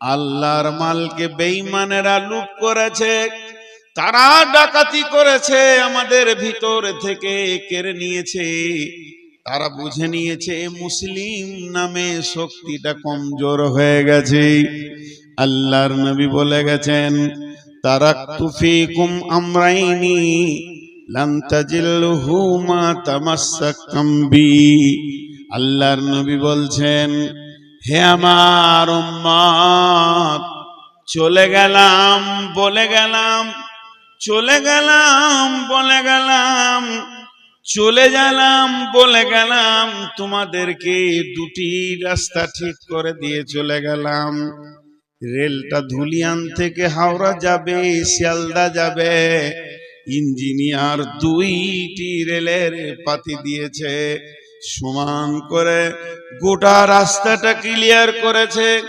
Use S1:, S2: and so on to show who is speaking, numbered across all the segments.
S1: আল্লাহর মালকে বেঈমানেরা লুট করেছে, তারা ডাকাতি করেছে, আমাদের ভিতর থেকে কেড়ে নিয়েছে। তারা বুঝে নিয়েছে, মুসলিম নামে শক্তিটা কমজোর হয়ে গেছে। আল্লাহর নবী বলে গেছেন, তারা তুফিকুম আমরাইনি আল্লাহর নবী বলছেন হে আমার উম্মত, চলে গেলাম, বলে গেলাম, চলে গেলাম, বলে গেলাম, চলে গেলাম, বলে গেলাম, তোমাদেরকে দুটি রাস্তা ঠিক করে দিয়ে চলে গেলাম। রেলটা ধুলিয়ান থেকে হাওড়া যাবে, শিয়ালদা যাবে। ইঞ্জিনিয়ার দুইটি রেলের পাতি দিয়েছে। সমান করে গোটা রাস্তাটা ক্লিয়ার করেছে।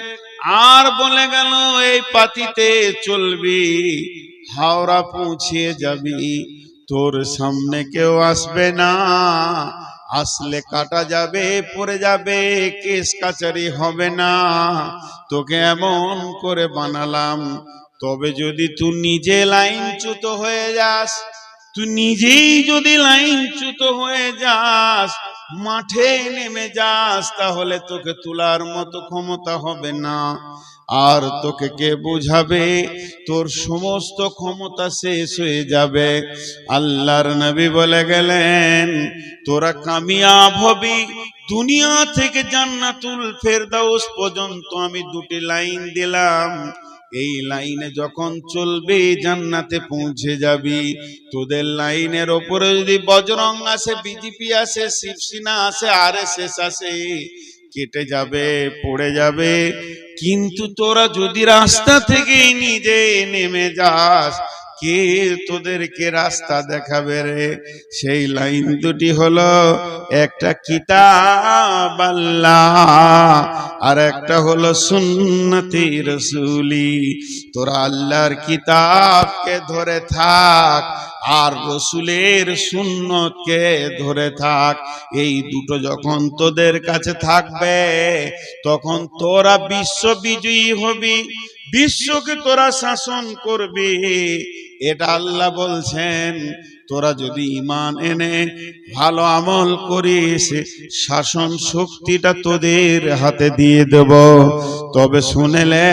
S1: আর বলে গেল, এই পাতিতে চলবি, হাওড়া পৌঁছিয়ে যাবি। তোর সামনে কেউ আসবে না। আসলে কাটা যাবে, পড়ে যাবে, কেস কাচারি হবে না। তোকে এমন করে বানালাম, তবে যদি তুই নিজে লাইন লাইনচ্যুত হয়ে যাস তুই নিজেই যদি লাইনচ্যুত হয়ে যাস, মাঠে নেমে যাস, তাহলে তোকে তোলার মতো ক্ষমতা হবে না। আর তোকে কে বোঝাবে? তোর সমস্ত ক্ষমতা শেষ হয়ে যাবে। আল্লাহর নবী বলে গেলেন, তোরা কামিয়াব হবি। দুনিয়া থেকে জান্নাতুল ফেরদাউস পর্যন্ত আমি দুটি লাইন দিলাম। এই লাইনে যখন চলবে, জান্নাতে পৌঁছে যাবি। তোদের লাইনের ওপরে যদি বজরং আসে, বিজেপি আসে, শিবসেনা আসে আর এস আসে, কেটে যাবে, পড়ে যাবে। কিন্তু তোরা যদি রাস্তা থেকে নিজে নেমে যাস কে তোদেরকে রাস্তা দেখাবে রে? সেই লাইন দুটি হলো, একটা কিতাব আল্লাহ, আর একটা হলো সুন্নতি রসুলি। তোরা আল্লাহর কিতাবকে ধরে থাক, আর রসুলের সুন্নতকে ধরে থাক। এই দুটো যখন তোদের কাছে থাকবে, তখন তোরা বিশ্ব বিজয়ী হবি, বিশ্বকে তোরা শাসন করবি। এটা আল্লাহ বলছেন, তোরা যদি ইমান এনে ভালো আমল করিস, শাসন শক্তিটা তোদের হাতে দিয়ে দেব। তবে শুনেলে,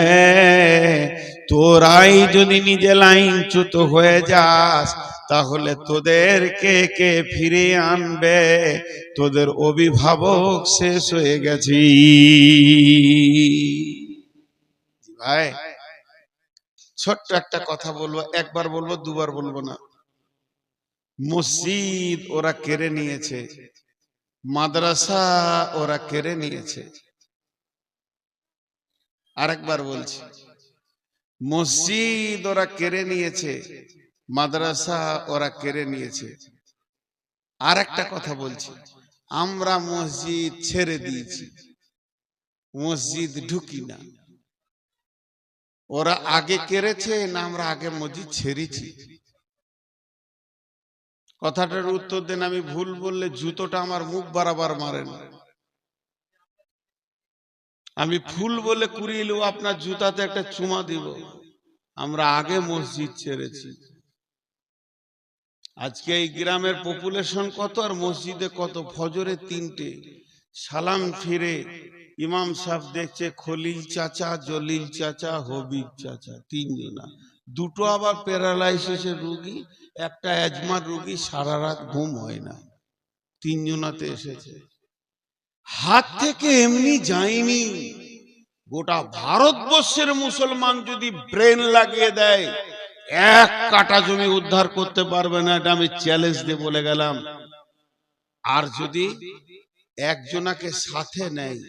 S1: তোরাই যদি নিজে লাইনচ্যুত হয়ে যাস, তাহলে তোদেরকে কে ফিরে আনবে? তোদের অভিভাবক শেষ হয়ে গেছি। ভাই ছোট্ট একটা কথা বলব একবার বলব দুবার বলব না। মসজিদ ওরা কেড়ে নিয়েছে মাদ্রাসা ওরা কেড়ে নিয়েছে। আরেকবার বলছি মসজিদ ওরা কেড়ে নিয়েছে মাদ্রাসা ওরা কেড়ে নিয়েছে। আর একটা কথা বলছি আমরা মসজিদ ছেড়ে দিয়েছি মসজিদ ঢুকি না। ওরা আগে কেড়েছে না আমরা আগে মসজিদ ছেড়েছি। কথাটার উত্তর দেন, আমি ভুল বললে জুতোটা আমার মুখ বারাবার মারেন। আমি ফুল বলে কুড়িয়ে আপনার জুতাতে একটা চুমা দিব। আমরা আগে মসজিদ ছেড়েছি। আজকে এই গ্রামের পপুলেশন কত আর মসজিদে কত? ফজরে তিনটে। সালাম ফিরে। ইমাম সাহেব দেখছে খলিল চাচা, জলিল চাচা, হবিব চাচা, তিনজনা। দুটো আবার প্যারালাইসিসের রুগী, একটা অ্যাজমার রুগী, সারা রাত ঘুম হয় না। তিনজনাতে এসেছে। হাত থেকে এমনি যায়নি। গোটা ভারতবর্ষের মুসলমান যদি ব্রেন লাগিয়ে দেয়, এক কাটা জমি উদ্ধার করতে পারবে না, এটা আমি চ্যালেঞ্জ দিয়ে বলে গেলাম। আর যদি একজনাকে সাথে নেয়।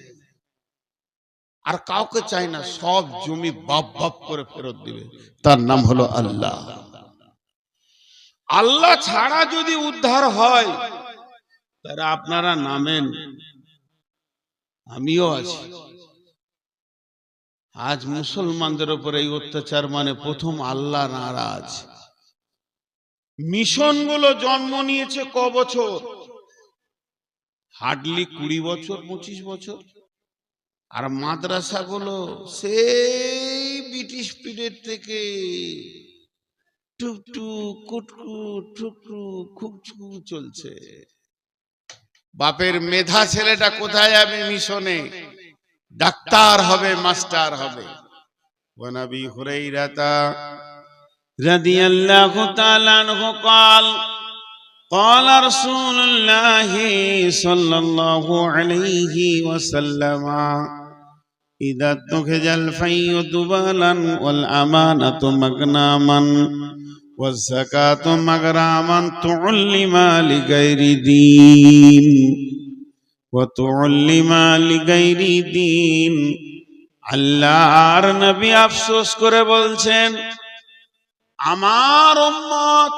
S1: আর কাউকে চাই না, সব জমি বাপ বাপ করে ফেরত দিবে। তার নাম হলো আল্লাহ। আল্লাহ ছাড়া যদি উদ্ধার হয় আপনারা নামেন। আমিও আছি। আজ মুসলমানদের উপর এই অত্যাচার মানে প্রথম আল্লাহ নারাজ। মিশনগুলো জন্ম নিয়েছে ক বছর? হার্ডলি কুড়ি বছর পঁচিশ বছর আর মাদ্রাসাগুলো সে স্পিডের থেকে টুকটুক কুটকুট ঠুকটুক খুকছু চলছে বাপের মেধা ছেলেটা কোথায় যাবে মিশনে ডাক্তার হবে মাস্টার হবে ওয়ানাবি হুরাইরাতা رضي الله تعالى عنه قال قال رسول الله صلى الله عليه وسلم إذا اتخذ الفي دبالا والأمانة مغناما والزكاة مغراما تعلم لغير دين وتعلم لغير دين আল্লাহর নবী আফসোস করে বলছেন আমার উম্মত